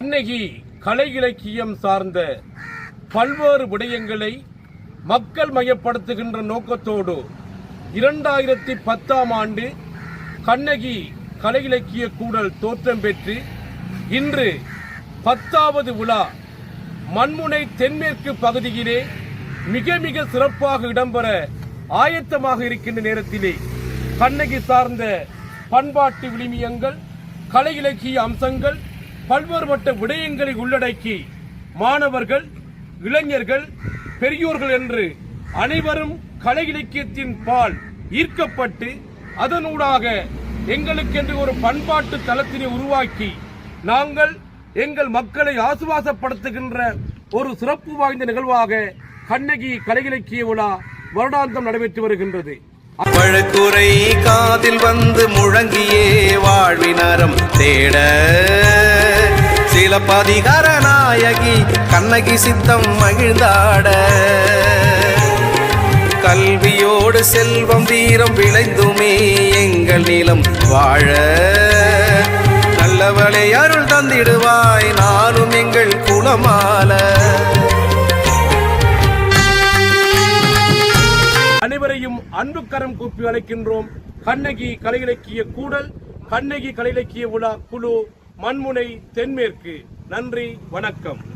கண்ணகி கலை இலக்கியம் சார்ந்த பல்வேறு விடயங்களை மக்கள் மயப்படுத்துகின்ற நோக்கத்தோடு இரண்டாயிரத்தி பத்தாம் ஆண்டு கண்ணகி கலை இலக்கிய கூடல் தோற்றம் பெற்று இன்று பத்தாவது விழா மண்முனை தென்மேற்கு பகுதியிலே மிக மிக சிறப்பாக இடம்பெற ஆயத்தமாக இருக்கின்ற நேரத்திலே கண்ணகி சார்ந்த பண்பாட்டு விளிமியங்கள் கலை இலக்கிய அம்சங்கள் பல்வேறுபட்ட விடயங்களை உள்ளடக்கி மாணவர்கள் இளைஞர்கள் பெரியோர்கள் என்று அனைவரும் கலை இலக்கியத்தின் பால் ஈர்க்கப்பட்டு அதனூடாக எங்களுக்கென்று ஒரு பண்பாட்டு தளத்தினை உருவாக்கி நாங்கள் எங்கள் மக்களை ஆசுவாசப்படுத்துகின்ற ஒரு சிறப்பு வாய்ந்த நிகழ்வாக கண்ணகி கலை இலக்கிய விழா வருடாந்தம் நடைபெற்று வருகின்றது. வழக்குரை காதில் வந்து முழங்கியே வாழ்வினரம் தேட சிலப்பதிகார நாயகி கண்ணகி சித்தம் மகிழ்ந்தாட. கல்வியோடு செல்வம் வீரம் விளைந்துமே எங்கள் நிலம் வாழ. நல்லவளை அருள் தந்திடுவாய் நானும் எங்கள் குலமால. அனைவரையும் அன்பு கரம் கூப்பி அழைக்கின்றோம். கண்ணகி கலை இலக்கிய கூடல் கண்ணகி கலை இலக்கிய விழா குழு மண்முனை தென்மேற்கு. நன்றி வணக்கம்.